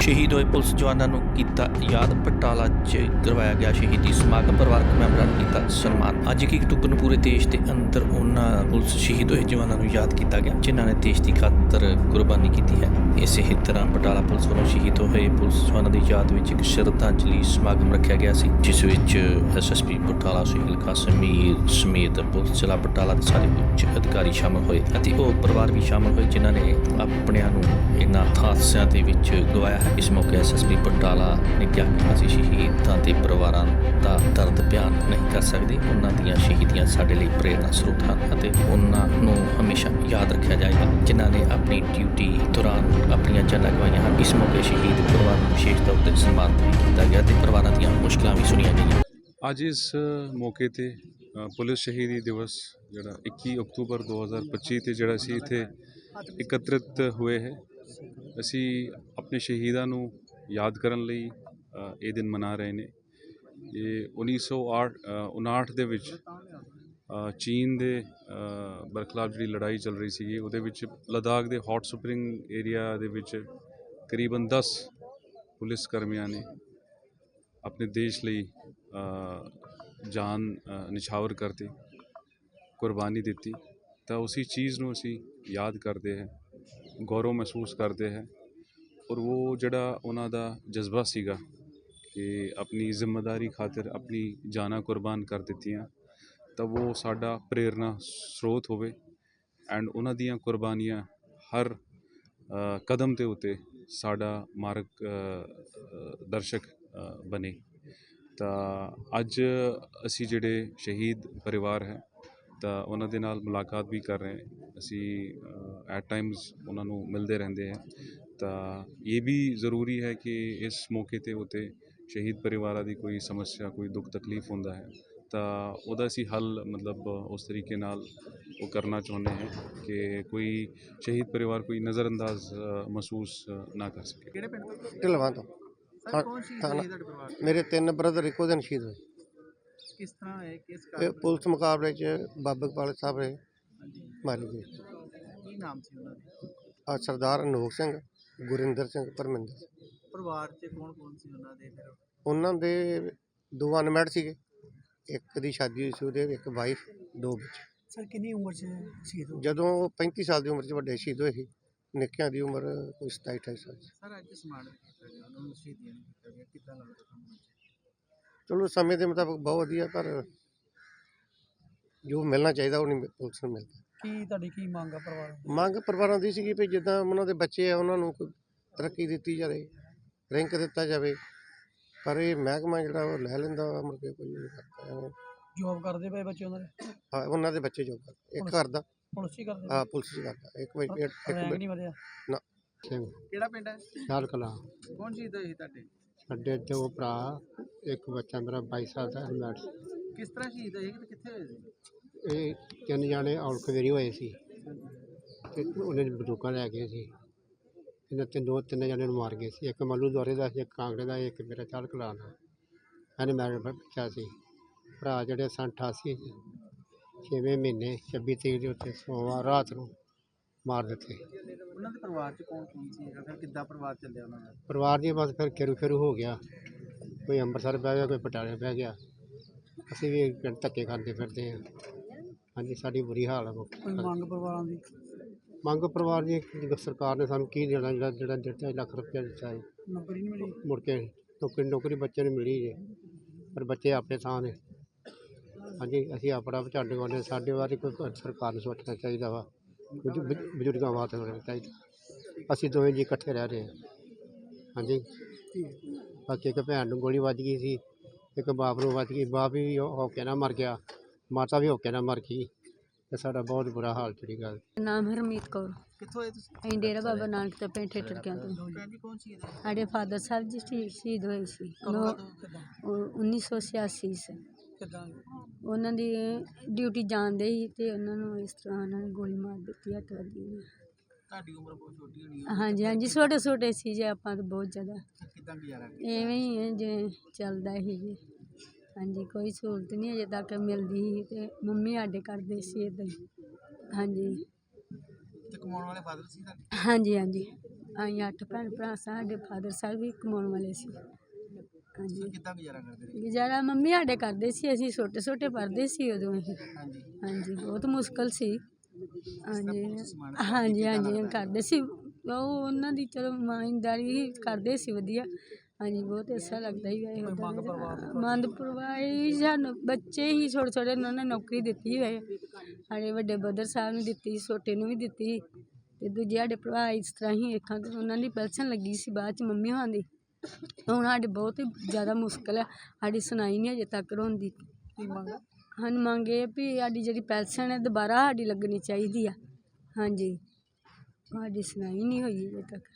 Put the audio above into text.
ਸ਼ਹੀਦ ਹੋਏ ਪੁਲਿਸ ਜਵਾਨਾਂ ਨੂੰ ਕੀਤਾ ਯਾਦ, ਪਟਾਲਾ 'ਚ ਕਰਵਾਇਆ ਗਿਆ ਸ਼ਹੀਦੀ ਸਮਾਗਮ, ਪਰਿਵਾਰਕ ਮੈਂਬਰਾਂ ਨੂੰ ਕੀਤਾ ਸਨਮਾਨ। ਅੱਜ ਇੱਕ ਅਕਤੂਬਰ ਨੂੰ ਪੂਰੇ ਦੇਸ਼ ਦੇ ਅੰਦਰ ਉਹਨਾਂ ਪੁਲਿਸ ਸ਼ਹੀਦ ਹੋਏ ਜਵਾਨਾਂ ਨੂੰ ਯਾਦ ਕੀਤਾ ਗਿਆ, ਜਿਨ੍ਹਾਂ ਨੇ ਦੇਸ਼ ਦੀ ਖਾਤਰ ਕੁਰਬਾਨੀ ਕੀਤੀ ਹੈ। ਇਸੇ ਹੀ ਤਰ੍ਹਾਂ ਪਟਾਲਾ ਪੁਲਿਸ ਵੱਲੋਂ ਸ਼ਹੀਦ ਹੋਏ ਪੁਲਿਸ ਜਵਾਨਾਂ ਦੀ ਯਾਦ ਵਿੱਚ ਇੱਕ ਸ਼ਰਧਾਂਜਲੀ ਸਮਾਗਮ ਰੱਖਿਆ ਗਿਆ ਸੀ, ਜਿਸ ਵਿੱਚ ਐਸਐਸਪੀ ਪਟਾਲਾ, ਸੁਹੀਲ ਕਾਸਮੀਰ ਸਮੇਤ ਪੁਲਿਸ ਜ਼ਿਲ੍ਹਾ ਪਟਾਲਾ ਦੇ ਸਾਰੇ ਉੱਚ ਅਧਿਕਾਰੀ ਸ਼ਾਮਲ ਹੋਏ ਅਤੇ ਉਹ ਪਰਿਵਾਰ ਵੀ ਸ਼ਾਮਲ ਹੋਏ, ਜਿਨ੍ਹਾਂ ਨੇ ਆਪਣਿਆਂ ਨੂੰ ਇਹਨਾਂ ਹਾਦਸਿਆਂ ਦੇ ਵਿੱਚ ਗਵਾਇਆ ਹੈ। ਇਸ ਮੌਕੇ ਐਸਐਸਪੀ ਪਟਾਲਾ ਨੇ ਕਿਹਾ ਕਿ ਅਸੀਂ ਸ਼ਹੀਦਾਂ ਦੇ ਪਰਿਵਾਰਾਂ ਦਾ ਦਰਦ ਬਿਆਨ ਨਹੀਂ ਕਰ ਸਕਦੇ। ਉਹਨਾਂ ਦੀਆਂ ਸ਼ਹੀਦੀਆਂ ਸਾਡੇ ਲਈ ਪ੍ਰੇਰਨਾ ਸਰੋਤ ਹਨ ਅਤੇ ਉਹਨਾਂ ਨੂੰ ਹਮੇਸ਼ਾ ਯਾਦ ਰੱਖਿਆ ਜਾਏਗਾ। ਜਿਨ੍ਹਾਂ ਨੇ ਆਪਣੀ ਡਿਊਟੀ ਦੌਰਾਨ ਆਪਣੀਆਂ ਜਾਨਾਂ ਗਵਾਈਆਂ ਹਨ। ਇਸ ਮੌਕੇ ਸ਼ਹੀਦ ਪਰਿਵਾਰ ਨੂੰ ਵਿਸ਼ੇਸ਼ ਤੌਰ ਤੇ ਸਨਮਾਨਿਤ ਵੀ ਕੀਤਾ ਗਿਆ ਤੇ ਪਰਿਵਾਰਾਂ ਦੀਆਂ ਮੁਸ਼ਕਲਾਂ ਵੀ ਸੁਣੀਆਂ ਗਈਆਂ। ਅੱਜ ਇਸ ਮੌਕੇ ਤੇ ਪੁਲਿਸ ਸ਼ਹੀਦੀ ਦਿਵਸ ਜਿਹੜਾ 21 ਅਕਤੂਬਰ 2025 ਤੇ ਜਿਹੜਾ ਸੀ ਇੱਥੇ ਇਕੱਤਰਿਤ ਹੋਏ ਹੈ ਅਸੀਂ ਆਪਣੇ ਸ਼ਹੀਦਾਂ ਨੂੰ ਯਾਦ ਕਰਨ ਲਈ ਇਹ ਦਿਨ ਮਨਾ ਰਹੇ ਨੇ। ਇਹ 1908 ਅ, 59 ਦੇ ਵਿੱਚ ਚੀਨ ਦੇ ਬਰਖਲਾਫ ਜਿਹੜੀ ਲੜਾਈ ਚੱਲ ਰਹੀ ਸੀਗੀ ਉਹਦੇ ਵਿੱਚ ਲਦਾਖ ਦੇ ਹੌਟ ਸਪਰਿੰਗ ਏਰੀਆ ਦੇ ਵਿੱਚ ਕਰੀਬਨ 10 ਪੁਲਿਸ ਕਰਮੀਆਂ ਨੇ ਆਪਣੇ ਦੇਸ਼ ਲਈ ਜਾਨ ਨਿਛਾਵਰ ਕਰਤੀ ਕੁਰਬਾਨੀ ਦਿੱਤੀ। ਤਾਂ ਉਸੇ ਚੀਜ਼ ਨੂੰ ਅਸੀਂ ਯਾਦ ਕਰਦੇ ਹਾਂ। ਗੌਰਵ ਮਹਿਸੂਸ ਕਰਦੇ ਹੈ ਔਰ ਉਹ ਜਿਹੜਾ ਉਹਨਾਂ ਦਾ ਜਜ਼ਬਾ ਸੀਗਾ ਕਿ ਆਪਣੀ ਜ਼ਿੰਮੇਵਾਰੀ ਖਾਤਰ ਆਪਣੀ ਜਾਨਾਂ ਕੁਰਬਾਨ ਕਰ ਦਿੱਤੀਆਂ, ਤਾਂ ਉਹ ਸਾਡਾ ਪ੍ਰੇਰਨਾ ਸਰੋਤ ਹੋਵੇ ਐਂਡ ਉਹਨਾਂ ਦੀਆਂ ਕੁਰਬਾਨੀਆਂ ਹਰ ਕਦਮ ਤੇ ਉਤੇ ਸਾਡਾ ਮਾਰਗ ਦਰਸ਼ਕ ਬਣੇ। ਤਾਂ ਅੱਜ ਅਸੀਂ ਜਿਹੜੇ ਸ਼ਹੀਦ ਪਰਿਵਾਰ ਹੈ, ਤਾਂ ਉਹਨਾਂ ਦੇ ਨਾਲ ਮੁਲਾਕਾਤ ਵੀ ਕਰ ਰਹੇ ਅਸੀਂ ਐਟ ਟਾਈਮਸ ਉਹਨਾਂ ਨੂੰ ਮਿਲਦੇ ਰਹਿੰਦੇ ਹਾਂ। ਤਾਂ ਇਹ ਵੀ ਜ਼ਰੂਰੀ ਹੈ ਕਿ ਇਸ ਮੌਕੇ ਤੇ ਉਤੇ ਸ਼ਹੀਦ ਪਰਿਵਾਰਾਂ ਦੀ ਕੋਈ ਸਮੱਸਿਆ ਕੋਈ ਦੁੱਖ ਤਕਲੀਫ ਹੁੰਦਾ ਹੈ ਤਾਂ ਉਹਦਾ ਅਸੀਂ ਹੱਲ ਮਤਲਬ ਉਸ ਤਰੀਕੇ ਨਾਲ ਉਹ ਕਰਨਾ ਚਾਹੁੰਦੇ ਹਾਂ ਕਿ ਕੋਈ ਸ਼ਹੀਦ ਪਰਿਵਾਰ ਕੋਈ ਨਜ਼ਰਅੰਦਾਜ਼ ਮਹਿਸੂਸ ਨਾ ਕਰ ਸਕੇ। ਕਿਹੜੇ ਪਿੰਡ ਤੋਂ? ਢਲਵਾਂ ਤੋਂ। ਸਰ ਥਾ- ਕੌਣ ਸ਼ਹੀਦ ਥਾਣਾ- ਹੋਏ ਤੁਹਾਡੇ ਪਰਿਵਾਰ 'ਚ? ਮੇਰੇ ਤਿੰਨ ਬ੍ਰਦਰ ਇੱਕੋ ਦਿਨ ਸ਼ਹੀਦ ਹੋਏ। ਕਿਸ ਤਰ੍ਹਾਂ ਹੈ ਕਿਸ ਇਹ ਕਾਰਨ? ਪੁਲਿਸ ਮੁਕਾਬਲੇ 'ਚ ਬਾਬਾ ਇਕਬਾਲ ਸਾਹਿਬ ਨੇ ਹਾਂਜੀ। ਮਾਰੀ ਗਈ। ਕੀ ਨਾਮ ਸੀ ਉਹਨਾਂ ਦਾ? ਆ ਸਰਦਾਰ ਅਨੋਖ ਸਿੰਘ ਗੁਰਿੰਦਰ ਸਿੰਘ ਪਰਮਿੰਦਰ ਸਿੰਘ। ਪਰਿਵਾਰ 'ਚ ਕੌਣ ਕੌਣ ਸੀ ਉਹਨਾਂ ਦੇ ਫਿਰ? ਉਹਨਾਂ ਦੇ ਦੋ ਅਨਮੈਡ ਸੀਗੇ। ਇੱਕ ਦੀ ਸ਼ਾਦੀ ਹੋਈ ਸੀ ਉਹਦੇ ਇੱਕ ਵਾਈਫ ਦੋ ਬੱਚੇ ਸਰ ਕਿੰਨੀ ਉਮਰ 'ਚ ਸ਼ਹੀਦ ਹੋ ਜਦੋਂ ਉਹ 35 ਸਾਲ ਦੀ ਉਮਰ 'ਚ ਵੱਡੇ ਸ਼ਹੀਦ ਹੋਏ ਸੀ ਨਿੱਕਿਆਂ ਦੀ ਉਮਰ ਕੋਈ 27 28 ਸਾਲ ਸੀ। ਸਰ ਅੱਜ ਸਮਾਨ ਕੀਤਾ ਗਿਆ ਉਹਨਾਂ ਨੂੰ ਸ਼ਹੀਦੀਆਂ ਨੂੰ ਕੀਤਾ ਗਿਆ ਕਿੱਦਾਂ ਲੱਗਦਾ ਤੁਹਾਨੂੰ ਅੱਜ? ਚਲੋ ਸਮੇਂ ਦੇ ਮੁਤਾਬਕ ਬਹੁਤ ਵਧੀਆ ਪਰ ਜੋ ਮਿਲਣਾ ਚਾਹੀਦਾ ਉਹ ਨਹੀਂ ਪੁਲਿਸ ਨੂੰ ਮਿਲਦਾ। ਕੀ ਤੁਹਾਡੀ ਕੀ ਮੰਗ ਆ ਪਰਿਵਾਰ ਦੀ? ਮੰਗ ਪਰਿਵਾਰਾਂ ਦੀ ਸੀਗੀ ਵੀ ਜਿੱਦਾਂ ਉਹਨਾਂ ਦੇ ਬੱਚੇ ਆ ਉਹਨਾਂ ਨੂੰ ਕੋਈ ਤਰੱਕੀ ਦਿੱਤੀ ਜਾਵੇ ਰੈਂਕ ਦਿੱਤਾ ਜਾਵੇ। ਪਰ ਇਹ ਮਹਿਕਮਾ ਜਿਹੜਾ ਉਹ ਲੈ ਲੈਂਦਾ ਵਾ, ਮੁੜ ਕੇ ਕੋਈ ਨਹੀਂ ਕਰਦਾ। ਐਵੇਂ। ਜੋਬ ਕਰਦੇ ਪਏ ਬੱਚੇ ਉਹਨਾਂ ਦੇ? ਹਾਂ ਉਹਨਾਂ ਦੇ ਬੱਚੇ ਜੋ ਕਰਦੇ। ਇੱਕ ਘਰ ਦਾ। ਪੁਲਿਸ ਹੀ ਕਰਦੇ ਆ ਪੁਲਿਸ ਚ ਕਰਦਾ। ਇੱਕ ਵਜੇ ਇੱਕ ਰੈਂਕ ਨਹੀਂ ਵਧਿਆ। ਸਿੰਘ ਕਿਹੜਾ ਪਿੰਡ ਹੈ? ਸ਼ਾਲ ਕਲਾ ਕੌਣ ਸ਼ਹੀਦ ਹੋਏ ਸੀ ਤੁਹਾਡੇ? ਸਾਡੇ ਦੋ ਭਰਾ ਇੱਕ ਬੱਚਾ ਮੇਰਾ 22 ਸਾਲ ਦਾ ਹਰਮੈਟ ਕਿਸ ਤਰ੍ਹਾਂ ਸ਼ਹੀਦ ਹੋਏ ਸੀ ਤੇ ਕਿੱਥੇ ਹੋਏ ਸੀ? ਇਹ ਤਿੰਨ ਜਾਣੇ ਔਲਖ ਵੇਰੀ ਹੋਏ ਸੀ। ਤੇ ਉਹਨੇ ਬੰਦੂਕਾਂ ਲੈ ਗਏ ਸੀ। ਇਹਨਾਂ ਤਿੰਨ ਦੋ ਤਿੰਨ ਜਣੇ ਨੂੰ ਮਾਰ ਗਏ ਸੀ। ਇੱਕ ਮੱਲੂ ਦੌਰੇ ਦਾ ਸੀ ਇੱਕ ਕਾਂਗੜੇ ਦਾ ਇੱਕ ਮੇਰਾ ਚਾਲ ਕਲਾ ਦਾ। ਇਹਨੇ ਮੇਰੇ ਬੱਚਾ ਸੀ। ਭਰਾ ਜਿਹੜੇ ਸਨ 88 ਛੇਵੇਂ ਮਹੀਨੇ 26 ਤਰੀਕ ਦੇ ਉੱਤੇ ਸੋਮਵਾਰ ਰਾਤ ਨੂੰ ਮਾਰ ਦਿੱਤੇ। ਉਹਨਾਂ ਦੇ ਪਰਿਵਾਰ 'ਚ ਕੌਣ ਕੌਣ ਸੀ? ਫਿਰ ਕਿੱਦਾਂ ਪਰਿਵਾਰ ਚੱਲਿਆ ਉਹਨਾਂ ਦਾ? ਪਰਿਵਾਰ ਜੀ ਬਸ ਫਿਰ ਖੇਰੂ ਖੇਰੂ ਹੋ ਗਿਆ। ਕੋਈ ਅੰਮ੍ਰਿਤਸਰ ਬਹਿ ਗਿਆ ਕੋਈ ਪਟਿਆਲੇ ਬਹਿ ਗਿਆ। ਅਸੀਂ ਵੀ ਪਿੰਡ ਧੱਕੇ ਖਾਂਦੇ ਫਿਰਦੇ ਹਾਂ। ਹਾਂਜੀ ਸਾਡੀ ਬੁਰੀ ਹਾਲ ਹੈ ਕੋਈ ਮੰਗ ਪਰਿਵਾਰਾਂ ਦੀ। ਮੰਗ ਪਰਿਵਾਰ ਦੀ ਸਰਕਾਰ ਨੇ ਸਾਨੂੰ ਕੀ ਦੇਣਾ ਜਿਹੜਾ ਜਿਹੜਾ ਦਿੱਤਾ ਲੱਖ ਰੁਪਇਆ ਦਿੱਤਾ ਹੈ। ਨੌਕਰੀ ਨਹੀਂ ਮਿਲੀ। ਮੁੜ ਕੇ ਨੌਕਰੀ ਨੌਕਰੀ ਬੱਚੇ ਨੂੰ ਮਿਲੀ ਜੇ ਪਰ ਬੱਚੇ ਆਪਣੇ ਥਾਂ ਨੇ। ਹਾਂਜੀ ਅਸੀਂ ਆਪਣਾ ਝੰਡ ਗਾਉਂਦੇ ਸਾਡੇ ਬਾਰੇ ਕੋਈ ਸਰਕਾਰ ਨੂੰ ਸੋਚਣਾ ਚਾਹੀਦਾ ਵਾ। ਬਜ਼ੁ- ਬਜ਼ੁਰਗਾਂ ਵਾਸਤੇ ਹੋਣਾ ਚਾਹੀਦਾ। ਅਸੀਂ ਦੋਵੇਂ ਜੀ ਇਕੱਠੇ ਰਹਿ ਰਹੇ ਹਾਂ। ਹਾਂਜੀ। ਬਾਕੀ ਇੱਕ ਭੈਣ ਨੂੰ ਗੋਲੀ ਵੱਜ ਗਈ ਸੀ। ਇੱਕ ਬਾਪ ਨੂੰ ਵੱਜ ਗਈ ਬਾਪ ਵੀ ਹੋ ਹੋ ਕੇ ਨਾ ਮਰ ਗਿਆ ਮਾਤਾ ਵੀ ਹੋ ਕੇ ਨਾ ਮਰ ਗਈ ਤੇ ਸਾਡਾ ਬਹੁਤ ਬੁਰਾ ਹਾਲ ਜਿਹੜੀ ਗੱਲ। ਨਾਮ ਹਰਮੀਤ ਕੌਰ। ਕਿੱਥੋਂ ਆਏ ਤੁਸੀਂ? ਅਸੀਂ ਡੇਰਾ ਬਾਬਾ ਨਾਨਕ ਤੋਂ ਪਿੰਡ ਠੇਠੜਕਿਆਂ ਤੋਂ ਭੈਣ ਜੀ ਕੌਣ ਸ਼ਹੀਦ ਹੋਏ ਸਾਡੇ ਫਾਦਰ ਸਾਹਿਬ ਜੀ ਸ਼ਹੀ- ਸ਼ਹੀਦ ਹੋਏ ਸੀ। ਕਦੋਂ ਨੌ- ਉਹ 1986 ਸੇ ਕਿੱਦਾਂ? ਉਹਨਾਂ ਦੀ ਡਿਊਟੀ ਜਾਂਦੇ ਸੀ ਤੇ ਉਹਨਾਂ ਨੂੰ ਇਸ ਤਰ੍ਹਾਂ ਉਹਨਾਂ ਨੇ ਗੋਲੀ ਮਾਰ ਦਿੱਤੀ ਤੁਹਾਡੀ ਉਮਰ ਬਹੁਤ ਛੋਟੀ ਹੋਣੀ ਹੈ ਹਾਂਜੀ ਹਾਂਜੀ ਛੋਟੇ ਛੋਟੇ ਸੀ ਜੇ ਆਪਾਂ ਤਾਂ ਬਹੁਤ ਜ਼ਿਆਦਾ। ਫਿਰ ਕਿੱਦਾਂ ਗੁਜ਼ਾਰਾ ਕੀਤਾ? ਐਵੇਂ ਹੀ ਹੈ ਜਿਵੇਂ ਚੱਲਦਾ ਸੀ ਜੀ। ਹਾਂਜੀ ਕੋਈ ਸਹੂਲਤ ਨਹੀਂ ਅਜੇ ਤੱਕ ਮਿਲਦੀ ਸੀ ਤੇ ਮੰਮੀ ਸਾਡੇ ਕਰਦੇ ਸੀ ਇੱਦਾਂ ਹੀ। ਹਾਂਜੀ। ਤੇ ਕਮਾਉਣ ਵਾਲੇ ਫਾਦਰ ਸੀ ਤੁਹਾਡੇ? ਹਾਂਜੀ ਹਾਂਜੀ। ਅਸੀਂ ਅੱਠ ਭੈਣ ਭਰਾ ਸਾਡੇ ਫਾਦਰ ਸਾਹਿਬ ਵੀ ਕਮਾਉਣ ਵਾਲੇ ਸੀ। ਹਾਂਜੀ। ਕਿੱਦਾਂ ਗੁਜ਼ਾਰਾ ਕਰਦੇ ਰਹੇ? ਗੁਜ਼ਾਰਾ ਮੰਮੀ ਸਾਡੇ ਕਰਦੇ ਸੀ ਅਸੀਂ ਛੋਟੇ ਛੋਟੇ ਪੜ੍ਹਦੇ ਸੀ ਉਦੋਂ ਅਸੀਂ ਹਾਂਜੀ। ਹਾਂਜੀ ਬਹੁਤ ਮੁਸ਼ਕਲ ਸੀ। ਹਾਂਜੀ ਹਾਂਜੀ ਹਾਂਜੀ ਕਰਦੇ ਸੀ। ਉਹ ਉਹਨਾਂ ਦੀ ਚਲੋ ਇਮਾਨਦਾਰੀ ਹੀ ਕਰਦੇ ਸੀ ਵਧੀਆ। ਹਾਂਜੀ ਬਹੁਤ ਅੱਛਾ ਲੱਗਦਾ ਹੀ ਹੈ ਮੰਦ ਪਰਵਾਹੀ ਸਾਨੂੰ ਬੱਚੇ ਹੀ ਛੋਟੇ ਛੋਟੇ ਉਹਨਾਂ ਨੇ ਨੌਕਰੀ ਦਿੱਤੀ ਹੋਏ ਸਾਡੇ ਵੱਡੇ ਬ੍ਰਦਰ ਸਾਹਿਬ ਨੂੰ ਦਿੱਤੀ ਛੋਟੇ ਨੂੰ ਵੀ ਦਿੱਤੀ। ਤੇ ਦੂਜੇ ਸਾਡੇ ਭਰਾ ਇਸ ਤਰ੍ਹਾਂ ਹੀ ਤੇ ਉਹਨਾਂ ਦੀ ਪੈਨਸ਼ਨ ਲੱਗੀ ਸੀ ਬਾਅਦ ਚ ਮੰਮੀ ਹੋਣਾ ਦੀ। ਹੁਣ ਸਾਡੇ ਬਹੁਤ ਹੀ ਜ਼ਿਆਦਾ ਮੁਸ਼ਕਲ ਹੈ ਸਾਡੀ ਸੁਣਾਈ ਨਹੀਂ ਅਜੇ ਤੱਕ ਹੁੰਦੀ ਕੀ ਮੰਗ ਸਾਨੂੰ ਮੰਗ ਇਹ ਵੀ ਸਾਡੀ ਜਿਹੜੀ ਪੈਨਸ਼ਨ ਹੈ, ਦੁਬਾਰਾ ਸਾਡੀ ਲੱਗਣੀ ਚਾਹੀਦੀ ਆ। ਹਾਂਜੀ। ਸਾਡੀ ਸੁਣਾਈ ਨਹੀਂ ਹੋਈ ਅਜੇ ਤੱਕ।